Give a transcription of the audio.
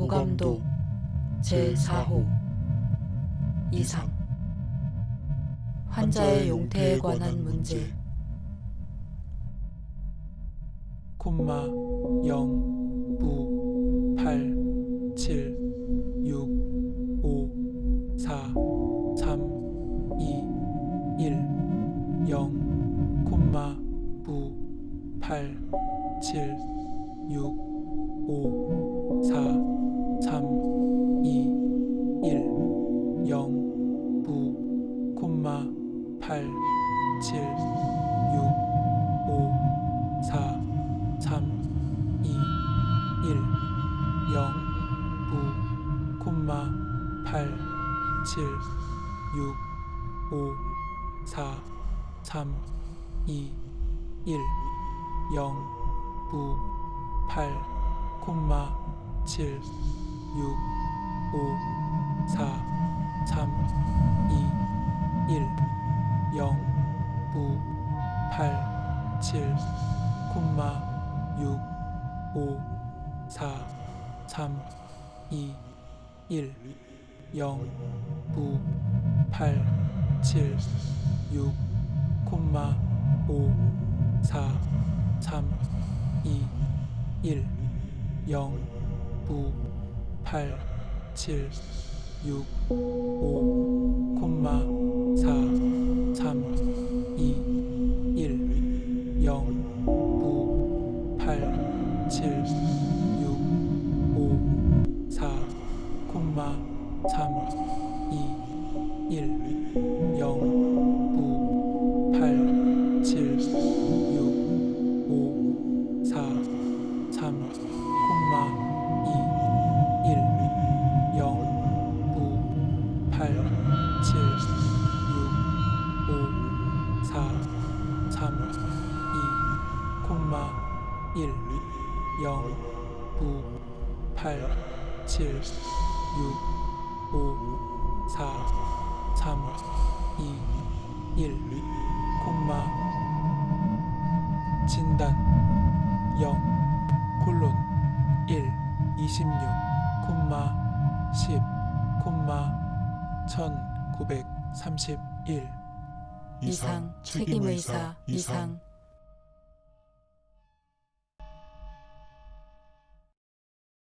오감도 제4호 이상. 환자의 용태에 관한 문제. 콤마 0 9 8 7 6 5 4 3 2 1 0 콤마 9 8 7 6 8 7 6 5 4 3 2 1 0 9 콤마 8 7 6 5 4 3 2 1 0 9 8 콤마 7 6 5 4 3 2 콤마 6 5 4 3 2 1 0 9 8 7 6 콤마 5 4 3 2 1 0 9 8 7 6 5 콤마 7 6 5 4 콤마 3 2 1 0 9 8 7 6 5 4 3 콤마 2 1 0 9 8 7 6 5 4 3 2 콤마 1 0 9 8 7 6 5 4 3 2 1 콤마. 진단 0 콜론 1 26 콤마 10 콤마 1931 이상 책임의사 이상